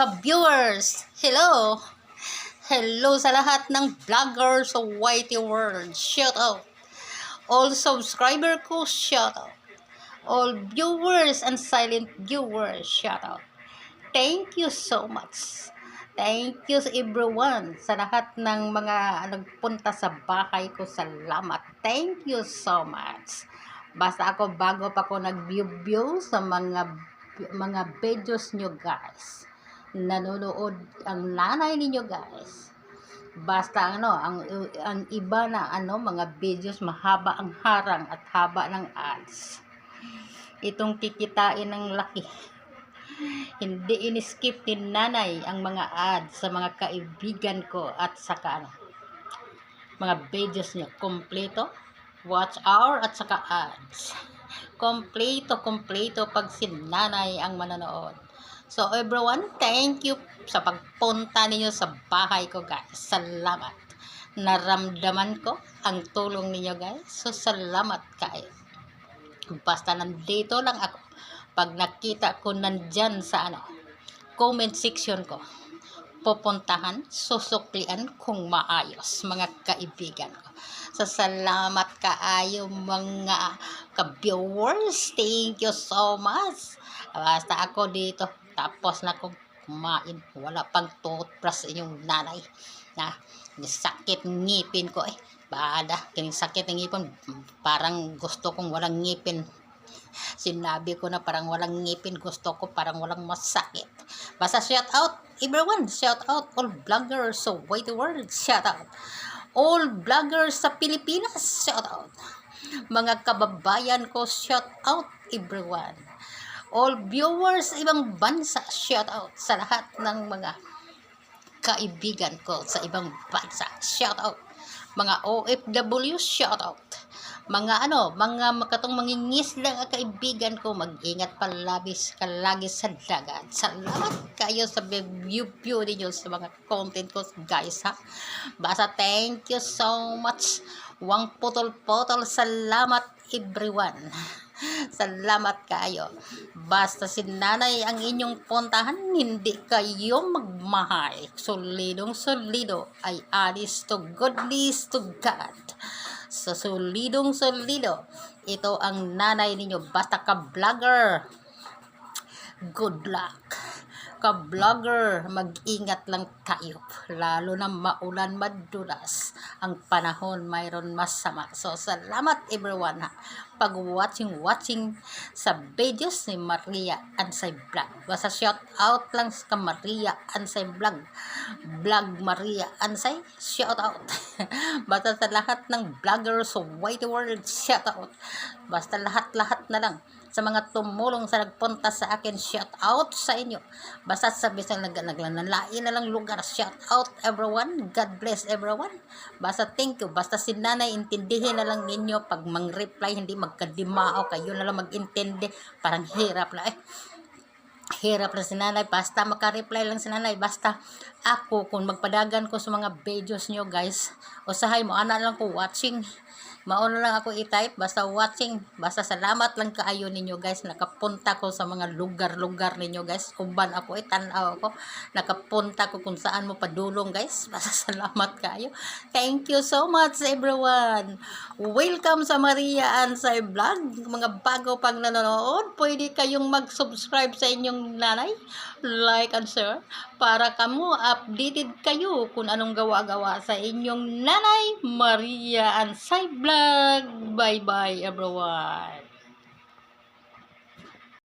ka-viewers! Hello! Hello sa lahat ng vlogger sa Whitey World. Shout out! All subscriber ko, shout out! All viewers and silent viewers, shout out! Thank you so much! Thank you sa everyone sa lahat ng mga nagpunta sa bahay ko. Salamat. Thank you so much. Basta ako bago pa ako nag-view-view sa mga mga videos nyo guys. Nanonood ang nanay ninyo guys. Basta ano, ang ang iba na ano mga videos mahaba ang harang at haba ng ads. Itong kikitain ng laki. Hindi in-skip ni nanay ang mga ads sa mga kaibigan ko at saka ano, mga videos niya. Kompleto, watch hour at saka ads. Kompleto, kompleto pag si nanay ang manonood. So everyone, thank you sa pagpunta ninyo sa bahay ko guys. Salamat. Naramdaman ko ang tulong ninyo guys. So salamat kayo. Basta nandito lang ako pag nakita ko nandyan sa ano, comment section ko, pupuntahan, susuklian kung maayos, mga kaibigan ko. So, salamat kaayo mga ka-viewers. Thank you so much. Basta ako dito, tapos na akong kumain. Wala pang toothbrush inyong nanay. Na, sakit ngipin ko eh. Bada, kining sakit ng ngipin. Parang gusto kong walang ngipin Sinabi ko na parang walang ngipin, gusto ko parang walang masakit. Basta shout out, everyone, shout out all vloggers so wait the world, shout out. All vloggers sa Pilipinas, shout out. Mga kababayan ko, shout out everyone. All viewers ibang bansa, shout out sa lahat ng mga kaibigan ko sa ibang bansa, shout out. Mga OFW, shout out mga ano, mga makatong mangingis lang ang kaibigan ko, mag-ingat palabis ka lagi sa dagat. Salamat kayo sa view-view ninyo sa mga content ko, guys, ha. Basta thank you so much. Wang putol-putol, salamat everyone. Salamat kayo. Basta si nanay ang inyong puntahan, hindi kayo magmahal. Solidong solido ay alis to goodness to God sa solidong solido. Ito ang nanay ninyo. Basta ka-vlogger. Good luck. Ka-vlogger, mag-ingat lang tayo. Lalo na maulan madulas. Ang panahon mayroon masama. So, salamat everyone ha. Pag watching, watching sa videos ni Maria Ansay Vlog. Basta shout out lang sa Maria Ansay Vlog. Vlog Maria Ansay, shout out. Basta sa lahat ng vloggers sa white world, shout out. Basta lahat-lahat na lang sa mga tumulong sa nagpunta sa akin, shout out sa inyo. Basta sa nag naglanalain na lang lugar, shout out everyone. God bless everyone. Basta thank you. Basta si nanay, intindihin na lang ninyo pag mang-reply, hindi magkadimao kayo na lang mag-intindi. Parang hirap na eh hirap na si nanay. Basta makareply lang si nanay. Basta ako, kung magpadagan ko sa mga videos nyo guys, usahay mo, ana lang ko watching mauna lang ako i-type basta watching basta salamat lang kaayo ninyo guys. Nakapunta ko sa mga lugar-lugar ninyo guys. Kumban ako itanaw ako. Nakapunta ko kung saan mo padulong guys. Basta salamat kaayo. Thank you so much everyone. Welcome sa Maria Ansay Vlog. Mga bago pang nanonood pwede kayong mag-subscribe sa inyong nanay. Like and share para kamo updated kayo kung anong gawa-gawa sa inyong nanay Maria Ansay Vlog. Bye-bye everyone.